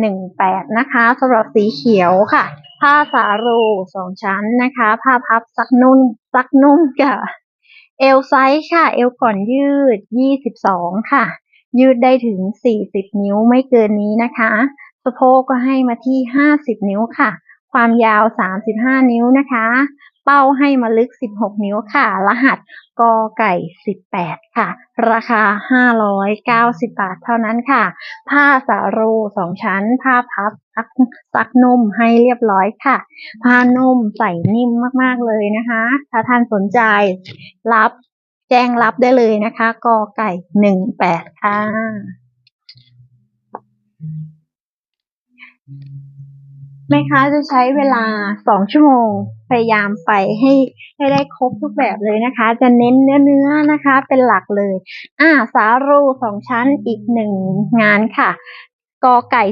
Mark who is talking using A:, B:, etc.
A: หนึ่งแปดนะคะสำหรับสีเขียวค่ะ ผ้าสารูสองชั้นนะคะ ผ้าพับซักนุ่นซักนุ่มค่ะ เอลไซส์ค่ะ เอลก่อนยืดยี่สิบสองค่ะ ยืดได้ถึงสี่สิบนิ้วไม่เกินนี้นะคะ สะโพกก็ให้มาที่ห้าสิบนิ้วค่ะ ความยาวสามสิบห้านิ้วนะคะ เป้าให้มาลึกสิบหกนิ้วค่ะ รหัสกอไก่สิบแปดค่ะ ราคาห้าร้อยเก้าสิบาทเท่านั้นค่ะ ผ้าสาโรูสองชั้น ผ้าพับซักซักนุ่มให้เรียบร้อยค่ะ ผ้านุ่มใส่นิ่มมากๆเลยนะคะ ถ้าท่านสนใจรับแจ้งรับได้เลยนะคะ กอไก่หนึ่งแปดค่ะแม่ค้าจะใช้เวลาสองชั่วโมง พยายามไปให้ให้ได้ครบทุกแบบเลยนะคะ จะเน้นเนื้อเนื้อๆนะคะ เป็นหลักเลย อ่า สารูสองชั้นอีกหนึ่งงานค่ะ กอไก่